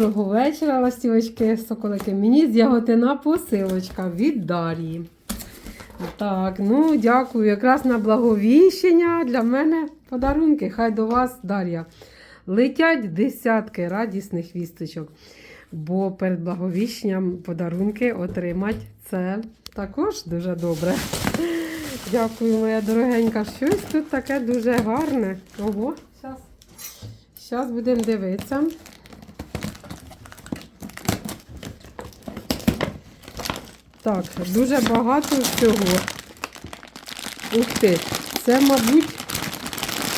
Доброго вечора, ластівочки, соколики. Мені з яготина посилочка від Дар'ї. Так, ну дякую. Якраз на благовіщення для мене подарунки. Хай до вас, Дар'я. Летять десятки радісних вісточок. Бо перед благовіщенням подарунки отримати це також дуже добре. Дякую, моя дорогенька. Щось тут таке дуже гарне. Ого. Зараз будемо дивитися. Так, дуже багато всього. Ух ти, це, мабуть,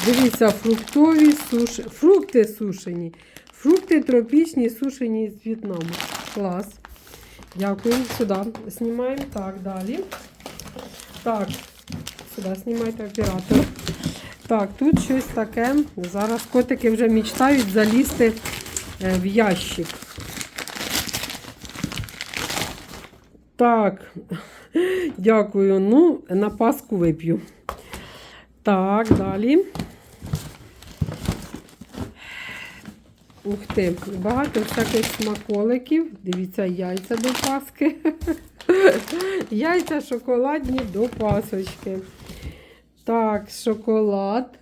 дивіться, фруктові суші, фрукти сушені. Фрукти тропічні, сушені з В'єтнаму. Клас. Дякую. Сюди знімаємо. Так, далі. Так, сюди знімайте оператор. Так, тут щось таке. Зараз котики вже мечтають залізти е, в ящик. Так, дякую. Ну, на паску вип'ю. Так, далі. Ух ти, багато всяких смаколиків. Дивіться, яйця до паски. Яйця шоколадні до пасочки. Так, шоколад.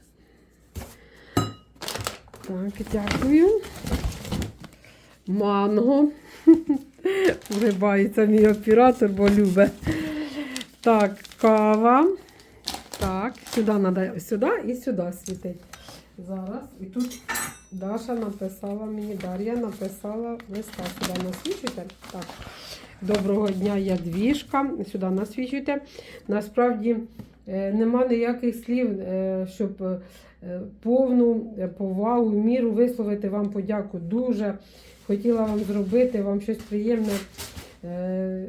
Так, дякую. Манго. Вгибається мій оператор, бо любе. Так, кава. Так, сюди треба, сюди і сюди світить. Зараз. І тут Даша написала мені, Дар'я написала листа. Сюди насвічуйте. Так. Доброго дня, я двіжка. Сюди насвічуйте. Насправді нема ніяких слів, е, щоб е, повну е, повагу, міру висловити вам подяку. Дуже хотіла вам зробити, вам щось приємне. Е,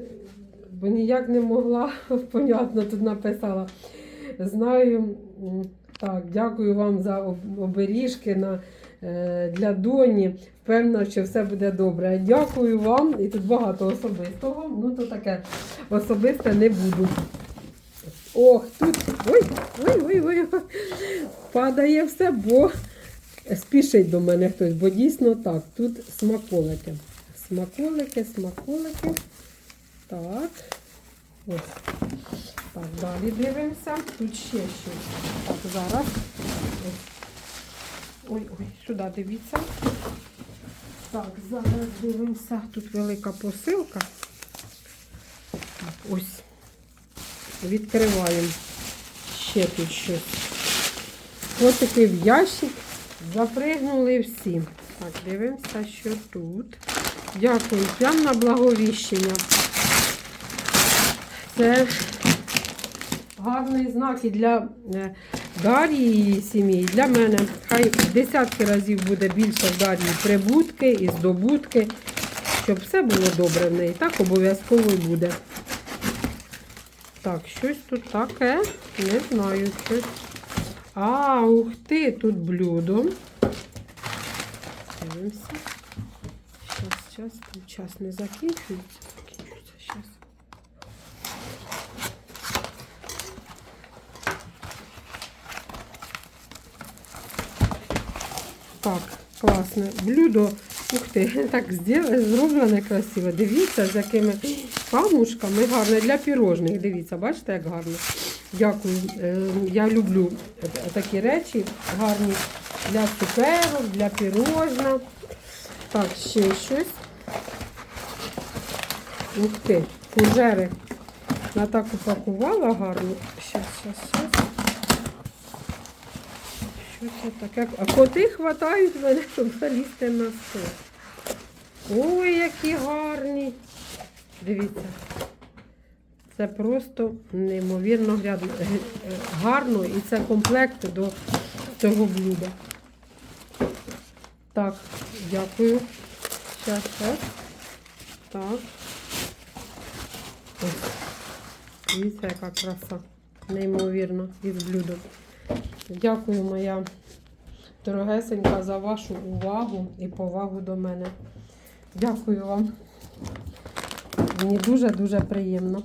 Бо ніяк не могла, понятно, тут написала. Знаю, так, дякую вам за оберіжки на, е, для доні. Впевнена, що все буде добре. Дякую вам. І тут багато особистого. Ну, то таке особисте не буду. Ох, тут. Ой, ой, ой, ой. Падає все, бо спішить до мене хтось, бо дійсно так, тут смаколики. Смаколики, смаколики. Так. Ось. Так, далі дивимося. Тут ще щось. Так, зараз. Ой, ой, сюди дивіться. Так, зараз дивимося. Тут велика посилка. Так, ось. Відкриваємо. Ще тут щось. Котики в ящик. Запригнули всі. Так, дивимося, що тут. Дякую. Прямо на благовіщення. Це гарний знак і для е, Дар'ї і її сім'ї, і для мене. Хай десятки разів буде більше в Дар'ї прибутки і здобутки, щоб все було добре в неї. Так обов'язково буде. Так, щось тут таке. Не знаю, щось. А, ух ти, тут блюдо. Дивимося. Щас, щас, там час не закінчується. Закінчується, щас. Так, класне. Блюдо. Ух ти, так зроблене красиво. Дивіться, з якими камушками гарне для пірожних. Дивіться, бачите, як гарно. Дякую. Е, Я люблю е, такі речі гарні для цукерок, для пірожна. Так, ще щось. Ух ти, фужери. Я так упакувала гарно. Щас, щас, щас. Що це таке? А коти хватають мене, щоб залізти на стол. Ой, які гарні. Дивіться. Це просто неймовірно е, гарно і це комплект до цього блюда. Так, дякую. Щас, щас. Так. Дивіться, яка краса. Неймовірно із блюдом. Дякую, моя дорогесенька, за вашу увагу і повагу до мене. Дякую вам. Мені дуже-дуже приємно.